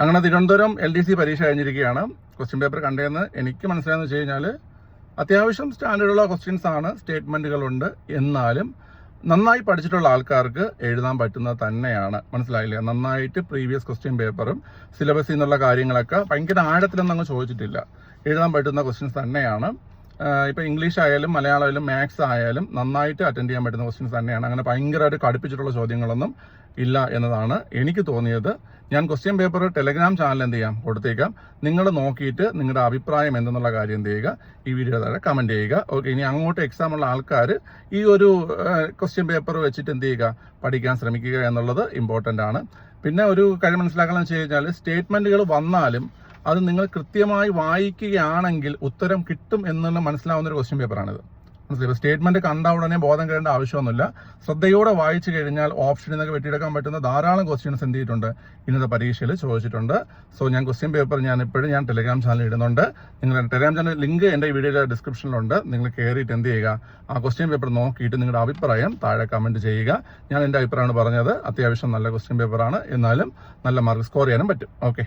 അങ്ങനെ Thiruvananthapuram L D C പരീക്ഷ കഴിഞ്ഞിരിക്കുകയാണ്. ക്വസ്റ്റ്യൻ പേപ്പർ കണ്ടതെന്ന് എനിക്ക് മനസ്സിലായെന്ന് വെച്ച് കഴിഞ്ഞാൽ അത്യാവശ്യം സ്റ്റാൻഡേർഡുള്ള ക്വസ്റ്റ്യൻസ് ആണ് സ്റ്റേറ്റ്മെന്റുകളുണ്ട് എന്നാലും നന്നായി പഠിച്ചിട്ടുള്ള ആൾക്കാർക്ക് എഴുതാൻ പറ്റുന്നത് തന്നെയാണ്. മനസ്സിലായില്ലേ? നന്നായിട്ട് പ്രീവിയസ് ക്വസ്റ്റ്യൻ പേപ്പറും സിലബസിൽ നിന്നുള്ള കാര്യങ്ങളൊക്കെ ഭയങ്കര ആഴത്തിലൊന്നും അങ്ങ് ചോദിച്ചിട്ടില്ല. എഴുതാൻ പറ്റുന്ന ക്വസ്റ്റ്യൻസ് തന്നെയാണ്. ഇപ്പോൾ ഇപ്പൊ ഇംഗ്ലീഷ് ആയാലും മലയാളം ആയാലും മാത്സ് ആയാലും നന്നായിട്ട് അറ്റൻഡ് ചെയ്യാൻ പറ്റുന്ന ക്വസ്റ്റ്യൻസ് തന്നെയാണ്. അങ്ങനെ ഭയങ്കരമായിട്ട് കടുപ്പിച്ചിട്ടുള്ള ചോദ്യങ്ങളൊന്നും ഇല്ല എന്നതാണ് എനിക്ക് തോന്നിയത്. ഞാൻ ക്വസ്റ്റ്യൻ പേപ്പർ ടെലഗ്രാം ചാനൽ എന്ത് ചെയ്യാം കൊടുത്തേക്കാം. നിങ്ങൾ നോക്കിയിട്ട് നിങ്ങളുടെ അഭിപ്രായം എന്തെന്നുള്ള കാര്യം എന്ത് ചെയ്യുക? ഈ വീഡിയോ താഴെ കമന്റ് ചെയ്യുക. ഓക്കെ ഇനി അങ്ങോട്ട് എക്സാം ഉള്ള ആൾക്കാർ ഈ ഒരു ക്വസ്റ്റ്യൻ പേപ്പർ വെച്ചിട്ട് എന്ത് ചെയ്യുക? പഠിക്കാൻ ശ്രമിക്കുക എന്നുള്ളത് ഇമ്പോർട്ടന്റ് ആണ്. പിന്നെ ഒരു കാര്യം മനസ്സിലാക്കണം വെച്ച് കഴിഞ്ഞാൽ സ്റ്റേറ്റ്മെന്റുകൾ വന്നാലും അത് നിങ്ങൾ കൃത്യമായി വായിക്കുകയാണെങ്കിൽ ഉത്തരം കിട്ടും എന്നുള്ള മനസ്സിലാവുന്ന ഒരു ക്വസ്റ്റ്യൻ പേപ്പറാണിത് മനസ്സിലായി. സ്റ്റേറ്റ്മെന്റ് കണ്ട ഉടനെ ബോധം കേടേണ്ട ആവശ്യമൊന്നുമില്ല. ശ്രദ്ധയോടെ വായിച്ചു കഴിഞ്ഞാൽ ഓപ്ഷനിൽ നിന്നൊക്കെ വെട്ടിയെടുക്കാൻ പറ്റുന്ന ധാരാളം ക്വസ്റ്റ്യൻസ് എന്ത് ചെയ്തിട്ടുണ്ട്? ഇന്നത്തെ പരീക്ഷയിൽ ചോദിച്ചിട്ടുണ്ട്. സോ ഞാൻ ക്വസ്റ്റ്യൻ പേപ്പർ ഞാൻ ഇപ്പോഴും ഞാൻ ടെലിഗ്രാം ചാനൽ ഇടുന്നുണ്ട്. നിങ്ങൾ ടെലിഗ്രാം ചാനൽ ലിങ്ക് എന്റെ വീഡിയോയുടെ ഡിസ്ക്രിപ്ഷനിലുണ്ട് നിങ്ങൾ കയറിയിട്ട് എന്ത് ചെയ്യുക? ആ ക്വസ്റ്റ്യൻ പേപ്പർ നോക്കിയിട്ട് നിങ്ങളുടെ അഭിപ്രായം താഴെ കമന്റ് ചെയ്യുക. ഞാൻ എന്റെ അഭിപ്രായമാണ് പറഞ്ഞത്. അത്യാവശ്യം നല്ല ക്വസ്റ്റ്യൻ പേപ്പറാണ് എന്നാലും നല്ല മാർക്ക് സ്കോർ ചെയ്യാനും പറ്റും. ഓക്കെ